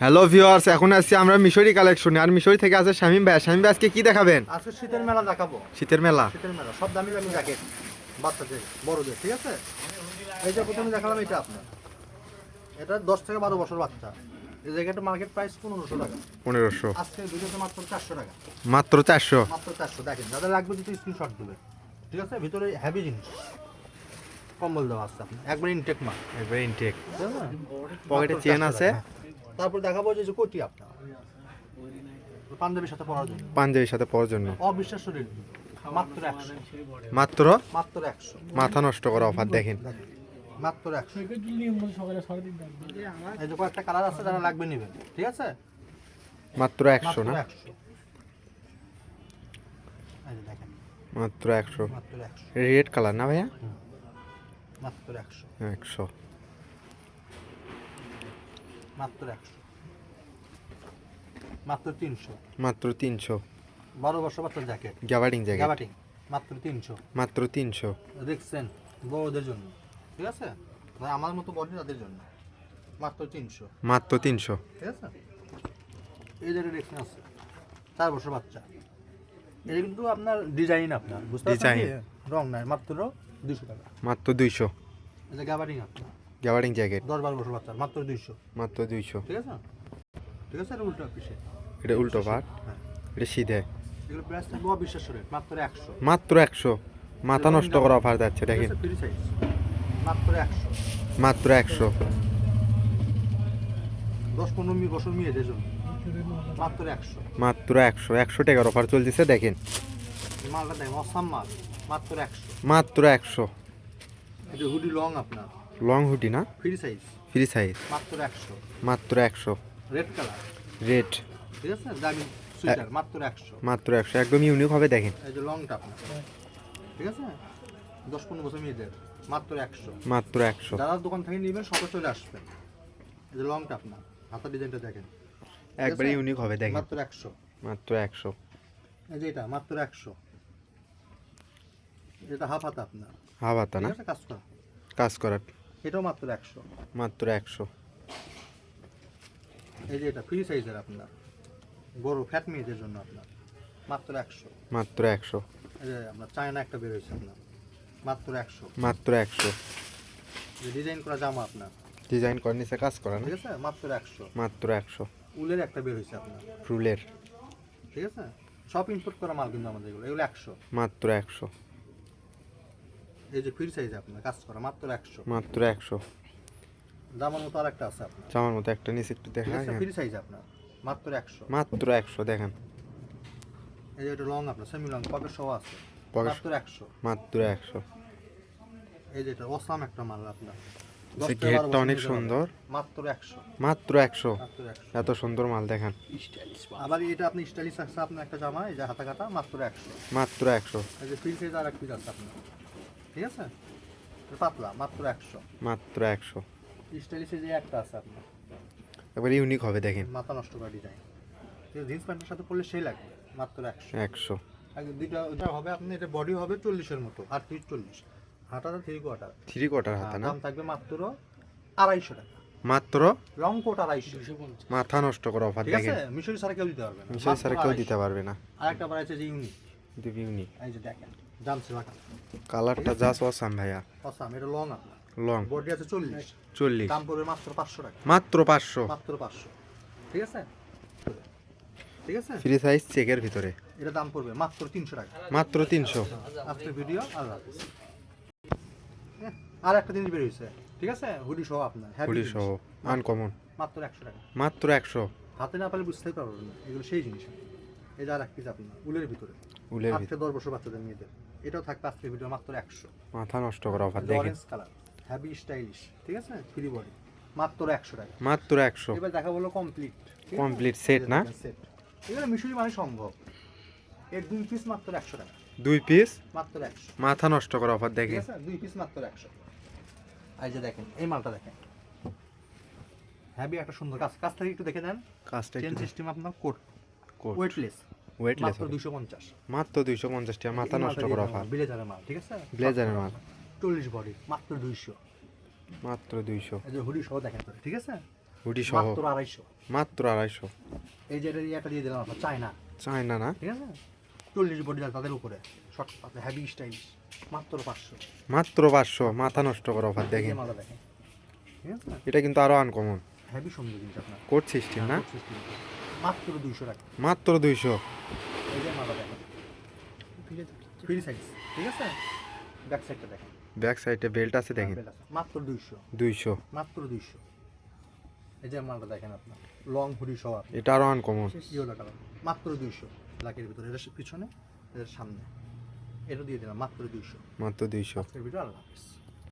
Hello viewers এখন আসছি আমরা মিশরি কালেকশনে আর মিশরি থেকে আছে শামিম ভাই। শামিম ভাই আজকে কি দেখাবেন? আজকে শীতের মেলা দেখাবো। শীতের মেলা। শীতের মেলা। সব দামি দামি জ্যাকেট বাচ্চাদের বড়দের ঠিক আছে? এই যে প্রথমে দেখালাম এটা আপনার। এটা দশ থেকে বারো বছর বাচ্চা। এই জ্যাকেটের মার্কেট প্রাইস পনেরোশো টাকা। পনেরোশো। আজকে ভিডিওতে মাত্র চারশো টাকা। মাত্র চারশো। মাত্র চারশো। দেখেন যাদের লাগবে যদি স্ক্রিনশট দেবে। ঠিক আছে? ভিতরে হ্যাভি জিনিস। কম্বল দেওয়া আছে একবার ইনটেক মাল একবার ইনটেক পকেটে চেন আছে। তারপর দেখাবো যে যে কোটি আপনার। পাঞ্জাবির সাথে পড়ার জন্য। পাঞ্জাবির সাথে পরার জন্য। অবিশ্বাস্য রেট। মাত্র একশো। মাত্র? মাত্র একশো। মাথা নষ্ট করা অফার দেখেন মাত্র একশো। এই যে কয়েকটা কালার আছে যারা লাগবে নেবেন। ঠিক আছে? মাত্র একশো না? মাত্র একশো। রেড কালার না ভাইয়া? মাত্র একশো। একশো। মাত্র একশো। মাত্র তিনশো। মাত্র তিনশো। বারো বছর বাচ্চার জ্যাকেট। Gabardine jacket. গ্যাবাটিং। মাত্র তিনশো। মাত্র তিনশো। দেখছেন বড়দের জন্য। ঠিক আছে? আমার মতো বডি তাদের জন্য? মাত্র তিনশো। মাত্র তিনশো। ঠিক আছে? এই যে দেখছেন আছে। চার বছর বাচ্চা। এটা কিন্তু আপনার ডিজাইন আপনার। বুঝতে পারছেন রং নাই মাত্র দুশো টাকা। মাত্র দুইশো। যে গ্যাবারিং আপনার। Gabardine jacket. দশ বারো বছর বাচ্চার মাত্র দুইশো। মাত্র দুইশো। ঠিক আছে? ঠিক আছে এটা উল্টো পিসে এটা উল্টো পাট। হ্যাঁ। এটা সিধে। এগুলো প্রাইস থাকবে রেট মাত্র একশো। মাত্র একশো। মাথা নষ্ট করা অফার যাচ্ছে দেখেন। মাত্র একশো। মাত্র একশো। দশ পনেরো মি- বছর জন্য মাত্র একশো। মাত্র একশো। একশো টাকার অফার চলতেছে দেখেন। মালটা দেখ অসাম মাল। মাত্র একশো। মাত্র একশো। এটা হুডি লং আপনার। লং হুডি না? Free size. Free size. মাত্র একশো। মাত্র একশো। Red colour. রেড। ঠিক আছে? দামি সুইটার মাত্র একশো। মাত্র একশো। একদম ইউনিক হবে দেখেন। এই যে লংটা আপনার। ঠিক আছে? দশ পনেরো বছর মেয়েদের। মাত্র একশো। মাত্র একশো। যারা দোকান থেকে নেবেন সকাল চলে আসবেন। এই যে লং লংটা আপনার। হাতার ডিজাইনটা দেখেন। একবারে ইউনিক হবে দেখেন। মাত্র একশো। মাত্র একশো। এই যে এটা মাত্র একশো। এটা হাফ হাতা আপনার। হাওয়াতা ঠিক না? কাজ করা। কাজ করা এটাও মাত্র একশো। মাত্র একশো। এই যে এটা ফ্রি সাইজের আপনার। বড় ফ্যাট মেয়েদের জন্য আপনার। মাত্র একশো। মাত্র একশো। এই যে আপনার চায়না একটা বেরোয়েছে আপনার। মাত্র একশো। মাত্র একশো। ডিজাইন করা জামা আপনার। ডিজাইন করে নিচে কাজ করা ঠিক আছে? মাত্র একশো। মাত্র একশো। উলের একটা বের হয়েছে আপনার। ফুলের ঠিক আছে? সব ইম্পোর্ট করা মাল কিন্তু আমাদের এগুলো। এগুলো একশো। মাত্র একশো। এই যে ফ্রি সাইজ আপনার কাজ করা মাত্র একশো মাত্র একশো জামার মতো আর একটা আছে আপনার জামার মতো একটা নিচে একটু দেখা ফ্রি সাইজ আপনার মাত্র একশো মাত্র একশো দেখেন এই যে এটা লং আপনার সেমি লং পকেট সহ আছে মাত্র একশো মাত্র একশো এই যে এটা অসাম একটা মাল আপনার অনেক সুন্দর মাত্র একশো মাত্র একশো এত সুন্দর মাল দেখেন আবার এটা আপনি স্টাইলিশ আছে আপনার একটা জামা এই যে হাতা কাটা মাত্র একশো মাত্র একশো এই যে ফ্রি সাইজ আর এক পিস আছে আপনার ঠিক আছে? পাতলা মাত্র একশো। মাত্র একশো। স্টাইলিশে যে একটা আছে আপনার। এবার ইউনিক হবে দেখেন। মাথা নষ্ট করা ডিজাইন জিন্স প্যান্টের সাথে পরলে সেই লাগবে মাত্র একশো। একশো। দুইটা ওটা হবে আপনি এটা বডি হবে চল্লিশের মতো আর ফিট চল্লিশ। হাঁটাটা থ্রি কোয়ার্টার থ্রি কোয়ার্টার হাতে না? দাম থাকবে মাত্র আড়াইশো টাকা। মাত্র? লং কোট আড়াইশো। মাথা নষ্ট করা অফার ঠিক আছে? দেখেন। মিশরি ছাড়া কেউ দিতে পারবে না। মিশাই ছাড়া কেউ দিতে পারবে না। আরেকটা বাড়াইছে যে ইউনিক ইউনিক এই যে দেখেন জামছে বাটা কালারটা জাস্ট অসাম ভাইয়া। অসাম এটা লং আপনার। লং বডি আছে চল্লিশ। চল্লিশ। দাম পড়বে মাত্র পাঁচশো টাকা। মাত্র পাঁচশো। মাত্র পাঁচশো। ঠিক আছে? ঠিক আছে? ফ্রি সাইজ চেকের ভিতরে। এটা দাম পড়বে মাত্র তিনশো টাকা। মাত্র তিনশো। আজকের ভিডিও আল্লাহ হাফেজ। হ্যাঁ, আর একটা জিনিস বের বেরিয়েছে ঠিক আছে? হুডি সহ আপনার। Heavy কুড়ি জিনিস। সহ আনকমন মাত্র একশো টাকা। মাত্র একশো। হাতে না পারলে বুঝতেই পারবেন না। এগুলো সেই জিনিস। এই যে আর এক পিস আপনার উলের ভিতরে। উলের আট ভিতরে। থেকে দশ বছর বাচ্চাদের মেয়েদের। এটাও থাকবে আজকের ভিডিও মাত্র একশো। মাথা নষ্ট করা অফার দেখেন। কালার হ্যাভি স্টাইলিশ ঠিক আছে? ফ্রি বডি মাত্র একশো টাকা। মাত্র একশো। এবার দেখা বলো কমপ্লিট Complete set না? সেট এগুলো মিশরি মানে সম্ভব। এর দুই পিস মাত্র একশো টাকা। দুই পিস মাত্র একশো। মাথা নষ্ট করা অফার দেখেন। দুই পিস মাত্র একশো। এই যে দেখেন এই মালটা দেখেন। হ্যাভি একটা সুন্দর কাজ। থেকে একটু দেখে নেন। কাজটা চেন সিস্টেম আপনার কোট কোট ওয়েটলেস ওয়েটলেস মাত্র দুশো পঞ্চাশ। মাত্র দুইশো পঞ্চাশ টাকা মাথা নষ্ট করা অফার ব্লেজারের মাল ঠিক আছে? ব্লেজারের মাল। চল্লিশ বডি মাত্র দুইশো। মাত্র দুইশো। এই যে হুডি সহ দেখেন তো, ঠিক আছে? হুডি সহ। মাত্র আড়াইশো। মাত্র আড়াইশো। এই যে এটা একটা দিয়ে দিলাম আপনার চায়না। চাই না? ঠিক আছে? চল্লিশ বডি তাদের উপরে শর্ট পাতলে স্টাইল মাত্র পাঁচশো। মাত্র পাঁচশো মাথা নষ্ট করা অফার দেখেন। এটা কিন্তু আরও আনকমন হ্যাভি সুন্দর আপনার। সিস্টেম না। মাত্র দুইশো টাকা। মাত্র দুইশো। এই যে মালা দেখেন। ফ্রি সাইজ ঠিক আছে? ব্যাক সাইডটা দেখেন। ব্যাক সাইডে বেল্ট আছে দেখেন। মাত্র দুইশো। দুইশো। মাত্র দুইশো। এই যে মালটা দেখেন আপনার লং হুডি সহ এটা আরও আনকমন ইয়েলো কালার মাত্র দুইশো। লাকের ভিতরে। এটা পিছনে এটার সামনে। এটা দিয়ে দিলাম মাত্র দুইশো। মাত্র দুইশো। আজকের ভিডিও আল্লাহ হাফিজ।